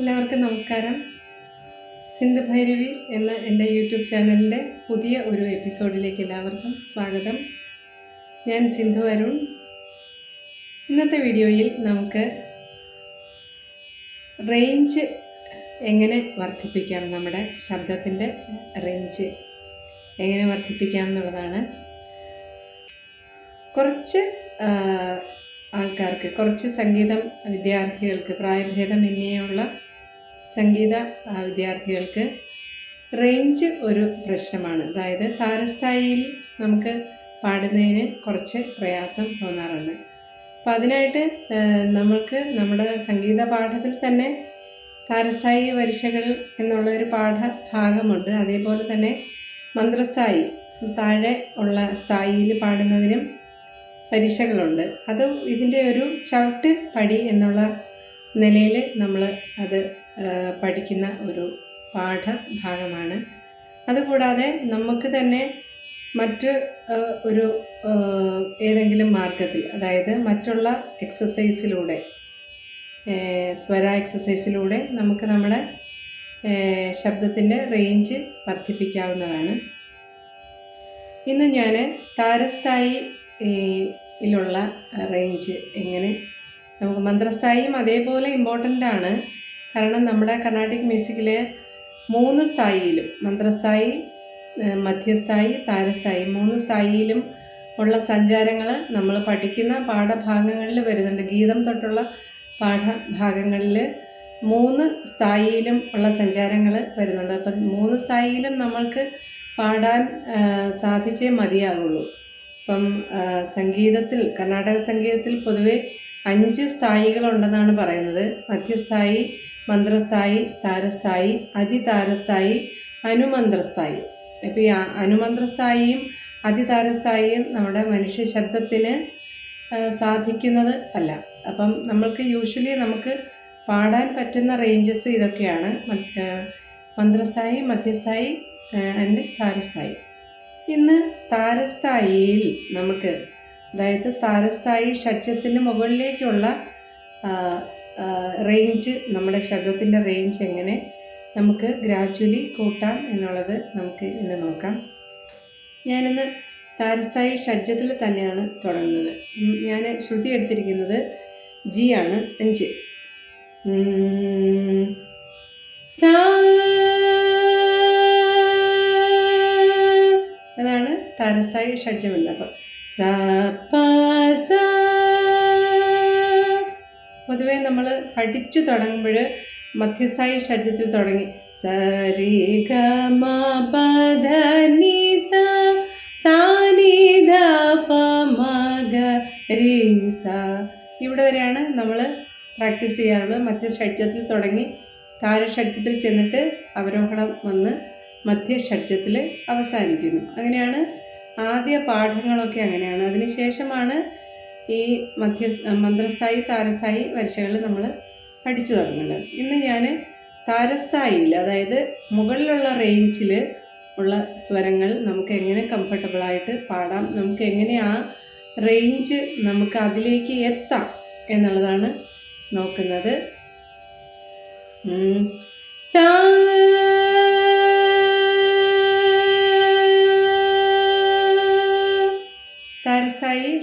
എല്ലാവർക്കും നമസ്കാരം. സിന്ധു ഭൈരവി എന്ന എന്റെ യൂട്യൂബ് ചാനലിന്റെ പുതിയ ഒരു എപ്പിസോഡിലേക്ക് എല്ലാവർക്കും സ്വാഗതം. ഞാൻ സിന്ധു അരുൺ. ഇന്നത്തെ വീഡിയോയിൽ നമുക്ക് റേഞ്ച് എങ്ങനെ വർദ്ധിപ്പിക്കാം നമ്മുടെ ശബ്ദത്തിന്റെ റേഞ്ച് എങ്ങനെ വർദ്ധിപ്പിക്കാം എന്നുള്ളതാണ്. കുറച്ച് ആൾക്കാർക്ക് കുറച്ച് സംഗീതം വിദ്യാർത്ഥികൾക്ക് പ്രായഭേദം പ്രായഭേദമന്യേയുള്ള സംഗീത വിദ്യാർത്ഥികൾക്ക് റേഞ്ച് ഒരു പ്രശ്നമാണ്. അതായത് താരസ്ഥായിയിൽ നമുക്ക് പാടുന്നതിന് കുറച്ച് പ്രയാസം തോന്നാറുണ്ട്. അപ്പം അതിനായിട്ട് നമ്മൾക്ക് നമ്മുടെ സംഗീത പാഠത്തിൽ തന്നെ താരസ്ഥായി വരിശകൾ എന്നുള്ളൊരു പാഠഭാഗമുണ്ട് അതേപോലെ തന്നെ മന്ത്രസ്ഥായി താഴെ ഉള്ള സ്ഥായിയിൽ പാടുന്നതിനും പരീക്ഷകളുണ്ട് അത് ഇതിന്റെ ഒരു ചവിട്ട് പടി എന്നുള്ള നിലയിൽ നമ്മൾ അത് പഠിക്കുന്ന ഒരു പാഠഭാഗമാണ്. അതുകൂടാതെ നമുക്ക് തന്നെ മറ്റ് ഒരു ഏതെങ്കിലും മാർഗത്തിൽ അതായത് മറ്റുള്ള എക്സസൈസിലൂടെ സ്വര എക്സസൈസിലൂടെ നമുക്ക് നമ്മുടെ ശബ്ദത്തിന്റെ റേഞ്ച് വർദ്ധിപ്പിക്കാവുന്നതാണ്. ഇന്ന് ഞാൻ താരസ്ഥായി ഇലുള്ള റേഞ്ച് എങ്ങനെ നമുക്ക് മന്ത്രസ്ഥായിയും അതേപോലെ ഇമ്പോർട്ടന്റ് ആണ്. കാരണം നമ്മുടെ കർണാട്ടിക് മ്യൂസിക്കിൽ മൂന്ന് സ്ഥായിയിലും മന്ത്രസ്ഥായി മധ്യസ്ഥായി താരസ്ഥായി മൂന്ന് സ്ഥായിയിലും ഉള്ള സഞ്ചാരങ്ങൾ നമ്മൾ പഠിക്കുന്ന പാഠഭാഗങ്ങളിൽ വരുന്നുണ്ട്. ഗീതം തൊട്ടുള്ള പാഠഭാഗങ്ങളിൽ മൂന്ന് സ്ഥായിയിലും ഉള്ള സഞ്ചാരങ്ങൾ വരുന്നുണ്ട്. അപ്പം മൂന്ന് സ്ഥായിയിലും നമ്മൾക്ക് പാടാൻ സാധിച്ചേ മതിയാകുള്ളൂ ഇപ്പം സംഗീതത്തിൽ കർണാടക സംഗീതത്തിൽ പൊതുവെ അഞ്ച് സ്ഥായികളുണ്ടെന്നാണ് പറയുന്നത്. മധ്യസ്ഥായി മന്ത്രസ്ഥായി താരസ്ഥായി അതിതാരസ്ഥായി അനുമന്ത്രസ്ഥായി. അപ്പോൾ ഈ അനുമന്ത്രസ്ഥായിയും അതിതാരസ്ഥായിയും നമ്മുടെ മനുഷ്യ ശബ്ദത്തിന് സാധിക്കുന്നത് അല്ല. അപ്പം നമ്മൾക്ക് യൂഷ്വലി നമുക്ക് പാടാൻ പറ്റുന്ന റേഞ്ചസ് ഇതൊക്കെയാണ്. മന്ത്രസ്ഥായി മധ്യസ്ഥായി ആൻഡ് താരസ്ഥായി. ഇന്ന് താരസ്ഥായിയിൽ നമുക്ക് അതായത് താരസ്ഥായി ഷഡ്ജത്തിന് മുകളിലേക്കുള്ള റേഞ്ച് നമ്മുടെ ശബ്ദത്തിന്റെ റേഞ്ച് എങ്ങനെ നമുക്ക് ഗ്രാജുവലി കൂട്ടാം എന്നുള്ളത് നമുക്ക് ഇന്ന് നോക്കാം. ഞാനിന്ന് താരസ്ഥായി ഷഡ്ജത്തിൽ തന്നെയാണ് തുടങ്ങുന്നത്. ഞാൻ ശ്രുതി എടുത്തിരിക്കുന്നത് ജി ആണ് അഞ്ച്. അതാണ് താരസ്ഥായി ഷഡ്ജം എന്ന് അപ്പം സ പ സ പൊതുവെ നമ്മൾ പഠിച്ചു തുടങ്ങുമ്പോൾ മധ്യസ്ഥായി ഷഡ്ജത്തിൽ തുടങ്ങി. സ രി ഗ മധനി സ സാ ധ സ ഇവിടെ വരെയാണ് നമ്മൾ പ്രാക്ടീസ് ചെയ്യാറുള്ളത് മധ്യ ഷഡ്ജത്തിൽ തുടങ്ങി താരഷഡ്ജത്തിൽ ചെന്നിട്ട് അവരോഹണം വന്ന് മധ്യ ഷഡ്ജത്തിൽ അവസാനിക്കുന്നു. അങ്ങനെയാണ് ആദ്യ പാഠങ്ങളൊക്കെ അങ്ങനെയാണ്. അതിനുശേഷമാണ് ഈ മധ്യ മന്ത്രസ്ഥായി താരസ്ഥായി വരച്ചകൾ നമ്മൾ പഠിച്ചു തുടങ്ങുന്നത് ഇന്ന് ഞാൻ താരസ്ഥായിയിൽ അതായത് മുകളിലുള്ള റേഞ്ചിൽ ഉള്ള സ്വരങ്ങൾ നമുക്ക് എങ്ങനെ കംഫർട്ടബിളായിട്ട് പാടാം നമുക്ക് എങ്ങനെ ആ റേഞ്ച് നമുക്ക് അതിലേക്ക് എത്താം എന്നുള്ളതാണ് നോക്കുന്നത്. സാ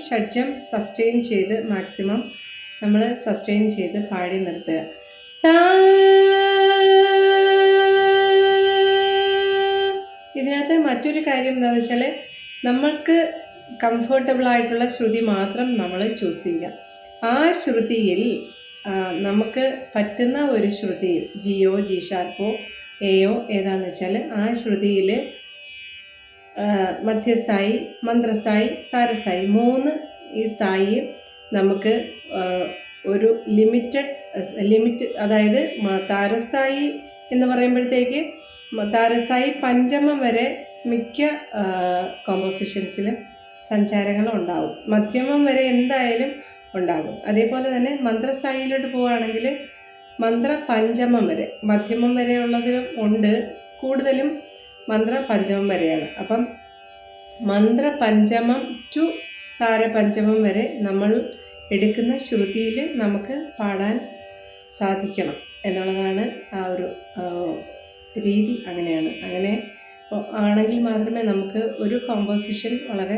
ഷഡ്ജം സസ്റ്റെയിൻ ചെയ്ത് മാക്സിമം നമ്മൾ സസ്റ്റെയിൻ ചെയ്ത് പാടി നിർത്തുക. ഇതിനകത്ത് മറ്റൊരു കാര്യം എന്താണെന്ന് വെച്ചാൽ നമ്മൾക്ക് കംഫർട്ടബിൾ ആയിട്ടുള്ള ശ്രുതി മാത്രം നമ്മൾ ചൂസ് ചെയ്യുക. ആ ശ്രുതിയിൽ നമുക്ക് പറ്റുന്ന ഒരു ശ്രുതിയിൽ ജിയോ ജി ഷാർപ്പോ എയോ ഏതാണെന്ന് വെച്ചാൽ ആ ശ്രുതിയിൽ മധ്യസ്ഥായി മന്ത്രസ്ഥായി താരസ്ഥായി മൂന്ന് ഈ സ്ഥായി നമുക്ക് ഒരു ലിമിറ്റഡ് ലിമിറ്റ് അതായത് താരസ്ഥായി എന്ന് പറയുമ്പോഴത്തേക്ക് താരസ്ഥായി പഞ്ചമം വരെ മിക്ക കോമ്പോസിഷൻസിലും സഞ്ചാരങ്ങൾ ഉണ്ടാവും. മധ്യമം വരെ എന്തായാലും ഉണ്ടാകും. അതേപോലെ തന്നെ മന്ത്രസ്ഥായിയിലോട്ട് പോവുകയാണെങ്കിൽ മന്ത്ര പഞ്ചമം വരെ മധ്യമം വരെയുള്ളതിലും ഉണ്ട്. കൂടുതലും മന്ത്ര പഞ്ചമം വരെയാണ്. അപ്പം മന്ത്ര പഞ്ചമം ടു താരപഞ്ചമം വരെ നമ്മൾ എടുക്കുന്ന ശ്രുതിയിൽ നമുക്ക് പാടാൻ സാധിക്കണം എന്നുള്ളതാണ് ആ ഒരു രീതി അങ്ങനെയാണ്. അങ്ങനെ ആണെങ്കിൽ മാത്രമേ നമുക്ക് ഒരു കോമ്പോസിഷൻ വളരെ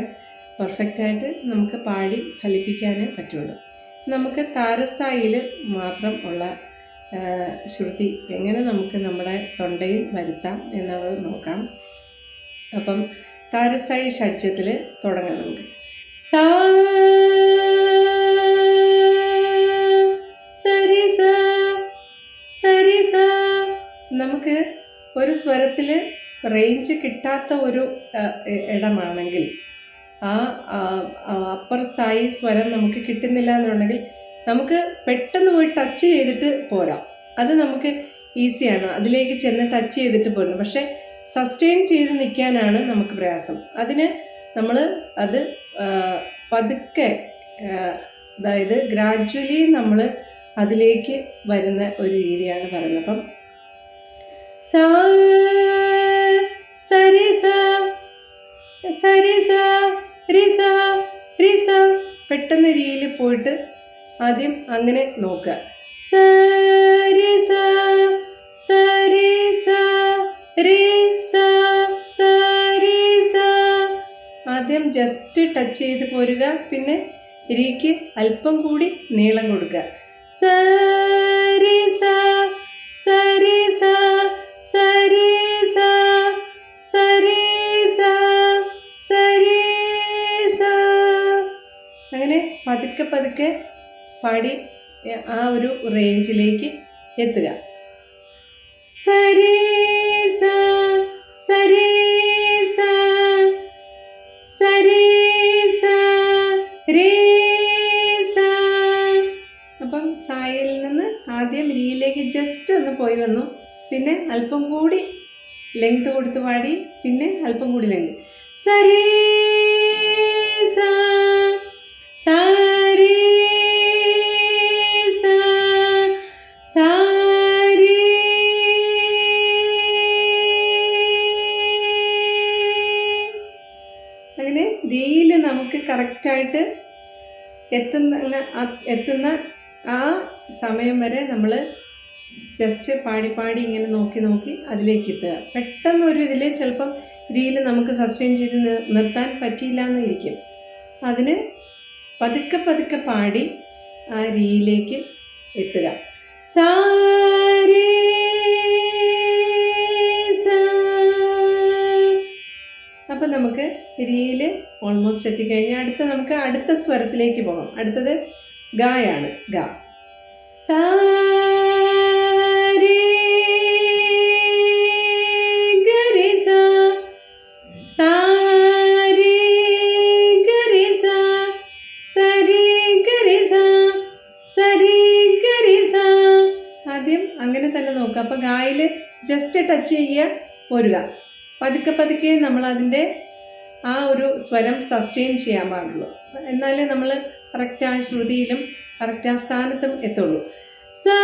പെർഫെക്റ്റായിട്ട് നമുക്ക് പാടി ഫലിപ്പിക്കാനേ പറ്റുള്ളൂ. നമുക്ക് താരസ്ഥായിയിൽ മാത്രം ഉള്ള ശ്രുതി എങ്ങനെ നമുക്ക് നമ്മുടെ തൊണ്ടയിൽ വരുത്താം എന്നുള്ളത് നോക്കാം. അപ്പം താരസായി ഷഡ്ജത്തിൽ തുടങ്ങാം നമുക്ക്. സാ നമുക്ക് ഒരു സ്വരത്തിൽ റേഞ്ച് കിട്ടാത്ത ഒരു ഇടമാണെങ്കിൽ ആ അപ്പർ സ്ഥായി സ്വരം നമുക്ക് കിട്ടുന്നില്ല എന്നുണ്ടെങ്കിൽ നമുക്ക് പെട്ടെന്ന് പോയി ടച്ച് ചെയ്തിട്ട് പോരാം. അത് നമുക്ക് ഈസിയാണ് അതിലേക്ക് ചെന്ന് ടച്ച് ചെയ്തിട്ട് പോരണം. പക്ഷേ സസ്റ്റെയിൻ ചെയ്ത് നിൽക്കാനാണ് നമുക്ക് പ്രയാസം. അതിന് നമ്മൾ അത് പതുക്കെ അതായത് ഗ്രാജ്വലി നമ്മൾ അതിലേക്ക് വരുന്ന ഒരു രീതിയാണ് പറയുന്നത്. അപ്പം സാ സരി സരി സാ പെട്ടെന്ന് രീതിയിൽ പോയിട്ട് ആദ്യം അങ്ങനെ നോക്കുക. സരി സ സരി സ സ സരി സ ആദ്യം ജസ്റ്റ് ടച്ച് ചെയ്ത് പോരുക. പിന്നെ രീക്ക് അല്പം കൂടി നീളം കൊടുക്കുക. സരി സ സരി സ സരി സ സരി സ സരി സ അങ്ങനെ പതുക്കെ പതുക്കെ പാടി ആ ഒരു റേഞ്ചിലേക്ക് എത്തുക. സരീസ സരീസ സരീസ സാ അപ്പം സായിൽ നിന്ന് ആദ്യം രീയിലേക്ക് ജസ്റ്റ് ഒന്ന് പോയി വന്നു. പിന്നെ അല്പം കൂടി ലെങ്ത് കൊടുത്ത് പാടി പിന്നെ അല്പം കൂടി ലെങ്ത് സരി കറക്റ്റായിട്ട് എത്തുന്ന എത്തുന്ന ആ സമയം വരെ നമ്മൾ ജസ്റ്റ് പാടി പാടി ഇങ്ങനെ നോക്കി നോക്കി അതിലേക്ക് എത്തുക. പെട്ടെന്ന് ഒരു ഇതിൽ ചിലപ്പം രീതിയിൽ നമുക്ക് സസ്റ്റെയിൻ ചെയ്ത് നിർത്താൻ പറ്റിയില്ല എന്ന് ഇരിക്കും. അതിന് പതുക്കെ പതുക്കെ പാടി ആ രീതിയിലേക്ക് എത്തുക. സാരി അപ്പം നമുക്ക് രീതിയിൽ ഓൾമോസ്റ്റ് എത്തിക്കഴിഞ്ഞാൽ അടുത്ത നമുക്ക് അടുത്ത സ്വരത്തിലേക്ക് പോകാം. അടുത്തത് ഗായാണ്. ഗ. സാ ആദ്യം ജസ്റ്റ് ടച്ച് ചെയ്യുക പോരുക. പതുക്കെ പതുക്കെ നമ്മൾ അതിന്റെ ആ ഒരു സ്വരം സസ്റ്റെയിൻ ചെയ്യാൻ പാടുള്ളൂ. എന്നാലേ നമ്മൾ കറക്റ്റ് ആ ശ്രുതിയിലും കറക്റ്റ് ആ സ്ഥാനത്തും എത്തുള്ളൂ. സാ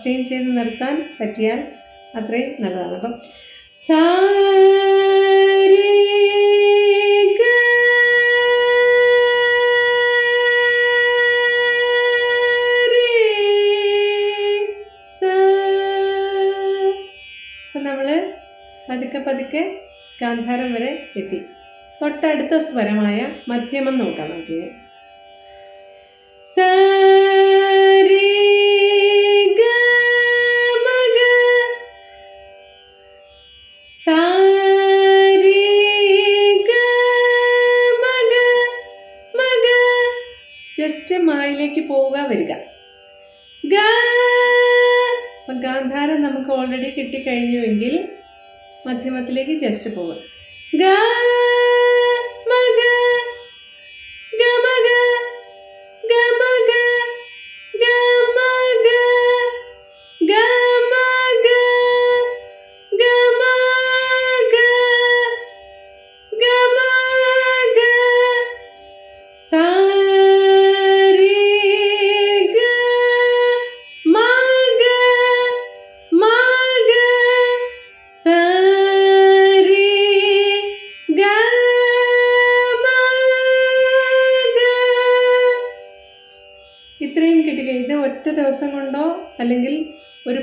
സസ്റ്റെയിൻ ചെയ്ത് നിർത്താൻ പറ്റിയാൽ അത്രയും നല്ലതാണ്. അപ്പം സാ പതുക്കെ പതുക്കെ ഗാന്ധാരം വരെ എത്തി. തൊട്ടടുത്ത സ്വരമായ മധ്യമം നോക്കാം നമുക്കിനി. സരി ജസ്റ്റ് മായിലേക്ക് പോവുക വരിക. അപ്പം ഗാന്ധാരം നമുക്ക് ഓൾറെഡി കിട്ടിക്കഴിഞ്ഞുവെങ്കിൽ മധ്യമത്തിലേക്ക് ജസ്റ്റ് പോവുക. ഗ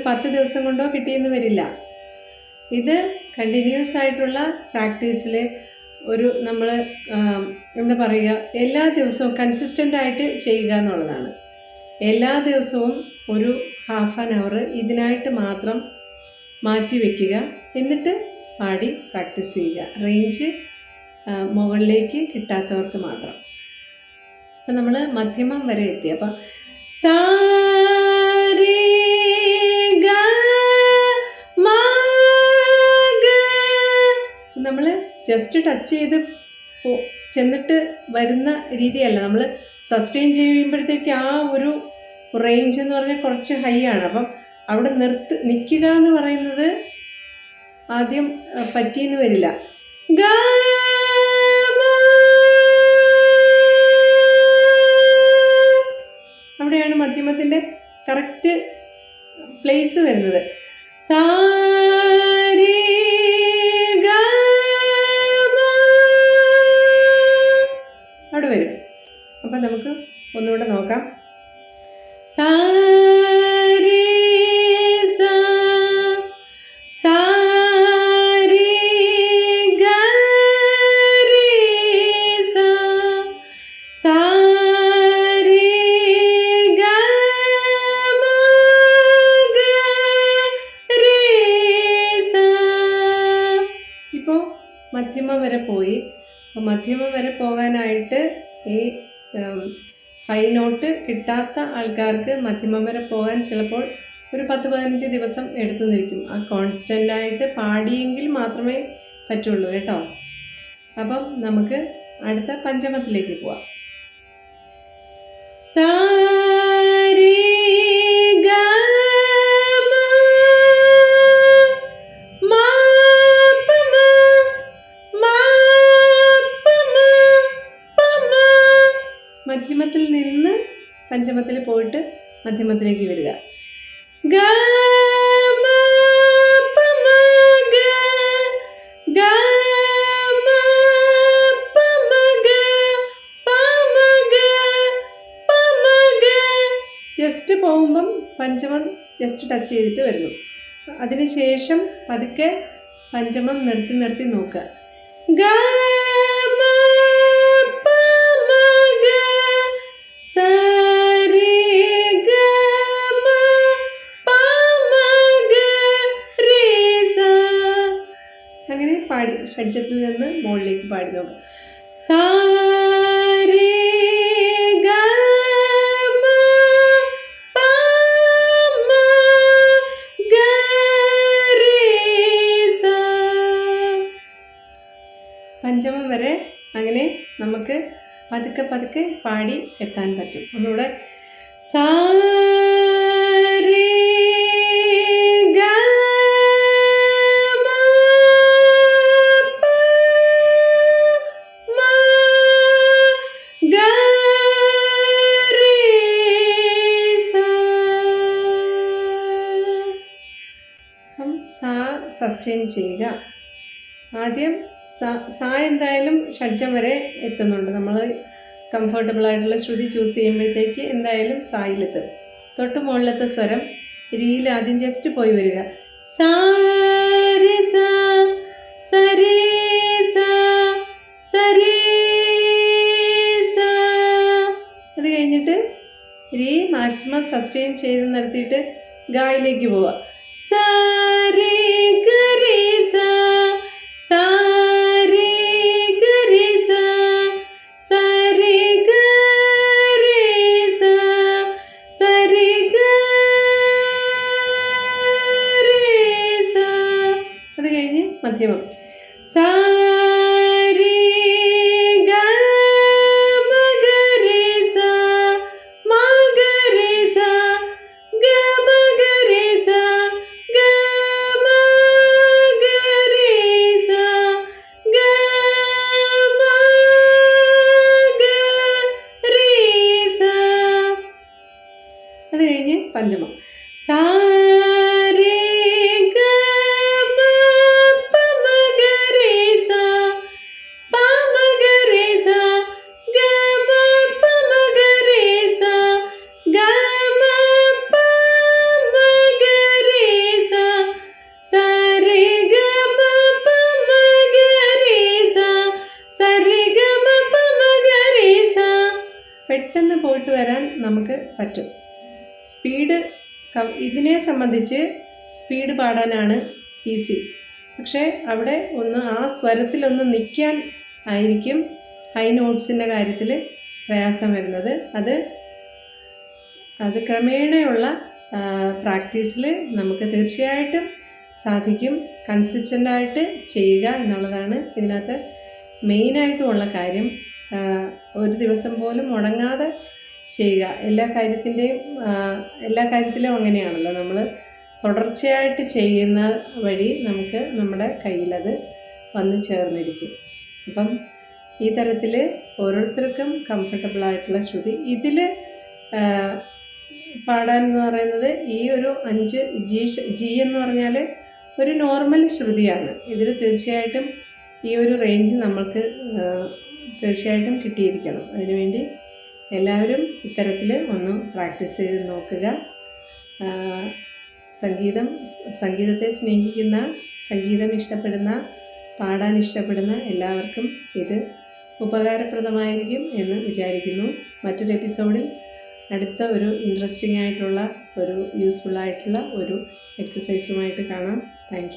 പത്ത് ദിവസം കൊണ്ടോ കിട്ടിയെന്ന് വരില്ല. ഇത് കണ്ടിന്യൂസ് ആയിട്ടുള്ള പ്രാക്ടീസിൽ ഒരു നമ്മൾ എന്താ പറയുക എല്ലാ ദിവസവും കൺസിസ്റ്റന്റ് ആയിട്ട് ചെയ്യുക എന്നുള്ളതാണ്. എല്ലാ ദിവസവും ഒരു ഹാഫ് ആൻ അവർ ഇതിനായിട്ട് മാത്രം മാറ്റി വയ്ക്കുക എന്നിട്ട് പാടി പ്രാക്ടീസ് ചെയ്യുക. റേഞ്ച് മുകളിലേക്ക് കിട്ടാത്തവർക്ക് മാത്രം. അപ്പം നമ്മൾ മധ്യമം വരെ എത്തി. അപ്പം സാ ജസ്റ്റ് ടച്ച് ചെയ്ത് ചെന്നിട്ട് വരുന്ന രീതിയല്ല. നമ്മൾ സസ്റ്റെയിൻ ചെയ്യുമ്പോഴത്തേക്ക് ആ ഒരു റേഞ്ച് എന്ന് പറഞ്ഞാൽ കുറച്ച് ഹൈ ആണ്. അപ്പം അവിടെ നിർത്ത് നിൽക്കുക എന്ന് പറയുന്നത് ആദ്യം പറ്റിയെന്ന് വരില്ല. അവിടെയാണ് മധ്യമത്തിന്റെ കറക്റ്റ് പ്ലേസ് വരുന്നത്. സാ അപ്പം നമുക്ക് ഒന്നുകൂടെ നോക്കാം. സാ കിട്ടാത്ത ആൾക്കാർക്ക് മധ്യമം വരെ പോകാൻ ചിലപ്പോൾ ഒരു പത്ത് പതിനഞ്ച് ദിവസം എടുത്തു നിൽക്കും. ആ കോൺസ്റ്റന്റ് ആയിട്ട് പാടിയെങ്കിൽ മാത്രമേ പറ്റുള്ളൂ കേട്ടോ. അപ്പം നമുക്ക് അടുത്ത പഞ്ചമത്തിലേക്ക് പോവാം. സാ പഞ്ചമത്തിൽ പോയിട്ട് മധ്യമത്തിലേക്ക് വരിക. ജസ്റ്റ് പോകുമ്പം പഞ്ചമം ജസ്റ്റ് ടച്ച് ചെയ്തിട്ട് വരുന്നു. അതിനുശേഷം പതുക്കെ പഞ്ചമം നിർത്തി നിർത്തി നോക്കുക. ഗ അങ്ങനെ പാടി ഷഡ്ജത്തിൽ നിന്ന് മുകളിലേക്ക് പാടി നോക്കാം. പഞ്ചമം വരെ അങ്ങനെ നമുക്ക് പതുക്കെ പതുക്കെ പാടി എത്താൻ പറ്റും. ഒന്നുകൂടെ. സാ സസ്റ്റെയിൻ ചെയ്യുക. ആദ്യം സ എന്തായാലും ഷഡ്ജം വരെ എത്തുന്നുണ്ട്. നമ്മൾ കംഫർട്ടബിൾ ആയിട്ടുള്ള ശ്രുതി ചൂസ് ചെയ്യുമ്പോഴത്തേക്ക് എന്തായാലും സായിലെത്തും. തൊട്ട് മുകളിലത്തെ സ്വരം രീതിയിൽ ആദ്യം ജസ്റ്റ് പോയി വരിക. സാ അത് കഴിഞ്ഞിട്ട് രീ മാക്സിമം സസ്റ്റെയിൻ ചെയ്ത് നിർത്തിയിട്ട് ഗായിലേക്ക് പോവുക. സാ പറ്റും. സ്പീഡ് ഇതിനെ സംബന്ധിച്ച് സ്പീഡ് പാടാനാണ് ഈസി. പക്ഷേ അവിടെ ഒന്ന് ആ സ്വരത്തിലൊന്ന് നിൽക്കാൻ ആയിരിക്കും ഹൈ നോട്ട്സിന്റെ കാര്യത്തിൽ പ്രയാസം വരുന്നത്. അത് അത് ക്രമേണയുള്ള പ്രാക്ടീസിൽ നമുക്ക് തീർച്ചയായിട്ടും സാധിക്കും. കൺസിസ്റ്റന്റായിട്ട് ചെയ്യുക എന്നുള്ളതാണ് ഇതിനകത്ത് മെയിനായിട്ടുമുള്ള കാര്യം. ഒരു ദിവസം പോലും മുടങ്ങാതെ ചെയ്യുക. എല്ലാ കാര്യത്തിന്റെയും എല്ലാ കാര്യത്തിലും അങ്ങനെയാണല്ലോ. നമ്മൾ തുടർച്ചയായിട്ട് ചെയ്യുന്ന വഴി നമുക്ക് നമ്മുടെ കയ്യിലത് വന്നു ചേർന്നിരിക്കും. അപ്പം ഈ തരത്തിൽ ഓരോരുത്തർക്കും കംഫർട്ടബിൾ ആയിട്ടുള്ള ശ്രുതി ഇതിൽ പാടാൻ എന്ന് പറയുന്നത് ഈ ഒരു അഞ്ച് ജി ജി എന്ന് പറഞ്ഞാൽ ഒരു നോർമൽ ശ്രുതിയാണ്. ഇതിൽ തീർച്ചയായിട്ടും ഈ ഒരു റേഞ്ച് നമ്മൾക്ക് തീർച്ചയായിട്ടും കിട്ടിയിരിക്കണം. അതിനുവേണ്ടി എല്ലാവരും ഇത്തരത്തിൽ ഒന്ന് പ്രാക്ടീസ് ചെയ്ത് നോക്കുക. സംഗീതം സംഗീതത്തെ സ്നേഹിക്കുന്ന സംഗീതം ഇഷ്ടപ്പെടുന്ന പാടാൻ ഇഷ്ടപ്പെടുന്ന എല്ലാവർക്കും ഇത് ഉപകാരപ്രദമായിരിക്കും എന്ന് വിചാരിക്കുന്നു. മറ്റൊരു എപ്പിസോഡിൽ അടുത്ത ഒരു ഇൻട്രസ്റ്റിംഗ് ആയിട്ടുള്ള ഒരു യൂസ്ഫുൾ ആയിട്ടുള്ള ഒരു എക്സസൈസുമായിട്ട് കാണാം. താങ്ക്